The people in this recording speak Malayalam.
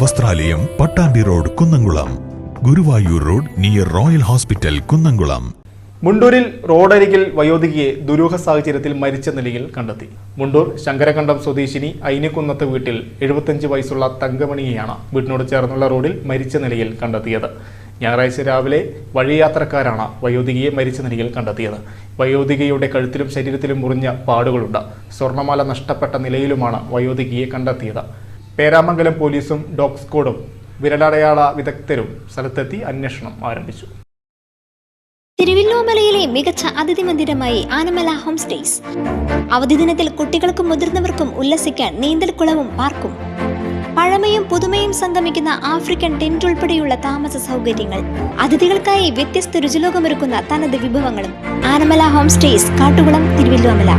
വസ്ത്രാലയം Pattambi road Kunnamkulam. Guruvayur road near royal hospital Kunnamkulam. മുണ്ടൂരിൽ റോഡരികിൽ വയോധികയെ ദുരൂഹ സാഹചര്യത്തിൽ മരിച്ച നിലയിൽ കണ്ടെത്തി. മുണ്ടൂർ ശങ്കരകണ്ഠം സ്വദേശിനി ഐനിക്കുന്നത്ത് വീട്ടിൽ എഴുപത്തഞ്ച് വയസ്സുള്ള തങ്കമണിയെയാണ് വീട്ടിനോട് ചേർന്നുള്ള റോഡിൽ മരിച്ച നിലയിൽ കണ്ടെത്തിയത്. ഞായറാഴ്ച രാവിലെ വഴിയാത്രക്കാരാണ് വയോധികയെ മരിച്ച നിലയിൽ കണ്ടെത്തിയത്. വയോധികയുടെ കഴുത്തിലും ശരീരത്തിലും മുറിഞ്ഞ പാടുകളുണ്ട്. സ്വർണമാല നഷ്ടപ്പെട്ട നിലയിലുമാണ് വയോധികയെ കണ്ടെത്തിയത്. പേരാമംഗലം പോലീസും ഡോഗ് സ്ക്വാഡും വിരലടയാള വിദഗ്ധരും സ്ഥലത്തെത്തി അന്വേഷണം ആരംഭിച്ചു. തിരുവല്ലോമലയിലെ മികച്ച അതിഥി മന്ദിരമായി ആനമല ഹോം സ്റ്റേസ്. അവധി ദിനത്തിൽ കുട്ടികൾക്കും മുതിർന്നവർക്കും ഉല്ലസിക്കാൻ നീന്തൽക്കുളവും പാർക്കും. പഴമയും പുതുമയും സംഗമിക്കുന്ന ആഫ്രിക്കൻ ടെന്റ് ഉൾപ്പെടെയുള്ള താമസ സൗകര്യങ്ങൾ അതിഥികൾക്കായി വ്യത്യസ്ത രുചിലോകമൊരുക്കുന്ന തനത് വിഭവങ്ങളും ആനമല ഹോം സ്റ്റേസ് കാട്ടുകുളം തിരുവല്ലോമല.